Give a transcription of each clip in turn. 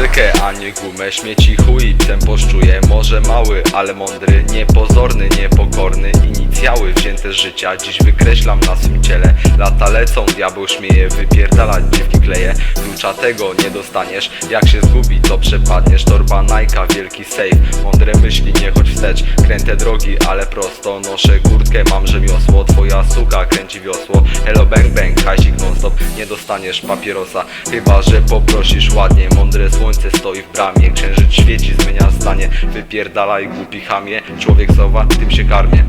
Rękę, a nie gumę, śmieci chuj, tempo szczuje Może mały, ale mądry, niepozorny, niepokorny. Inicjały wzięte z życia, dziś wykreślam na swym ciele. Lata lecą, diabeł śmieje, wypierdalać dziwki kleje. Klucza tego nie dostaniesz, jak się zgubi to przepadniesz. Torba Nike'a, wielki safe, mądre myśli nie chodź wstecz. Kręte drogi, ale prosto, noszę kurtkę, mam rzemiosło Twoja suka kręci wiosło, hello bang bang, hajsik non stop Nie dostaniesz papierosa, chyba że poprosisz ładnie Mądre słońce stoi w bramie, księżyc świeci, zmienia zdanie. Wypierdalaj głupi chamie, człowiek sowa, tym się karmie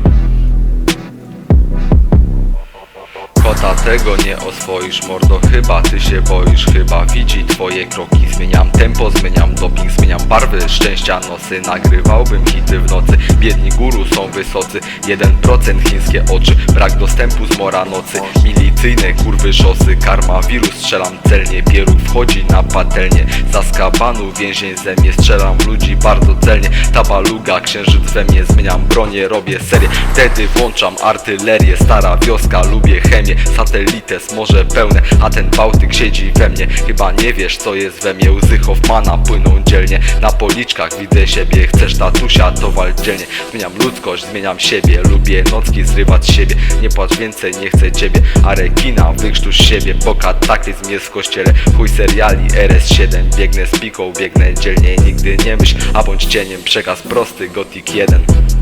tego nie oswoisz, mordo chyba ty się boisz Chyba widzi twoje kroki. Zmieniam tempo, zmieniam doping, zmieniam barwy Szczęścia. Nosy, nagrywałbym hity w nocy Biedni guru są wysocy. 1% chińskie oczy Brak dostępu z mora nocy. Milicyjne kurwy szosy Karma wirus, strzelam celnie. Pieróg wchodzi na patelnię Za skabanu więzień ze mnie. Strzelam ludzi bardzo celnie Tabaluga, księżyc we mnie. Zmieniam bronię, robię serię Wtedy włączam artylerię. Stara wioska, lubię chemię Satelites, morze pełne A ten Bałtyk siedzi we mnie. Chyba nie wiesz co jest we mnie. Łzy Hoffmana płyną dzielnie. Na policzkach widzę siebie. Chcesz tatusia, to wal dzielnie. Zmieniam ludzkość, zmieniam siebie. Lubię nocki zrywać siebie. Nie płacz więcej, nie chcę ciebie. A rekina, wykrztuś siebie. Bo kataklizm jest w kościele. Chuj seriali RS7 Biegnę z piką, biegnę dzielnie. Nigdy nie myśl, a bądź cieniem. Przekaz prosty, Gothic 1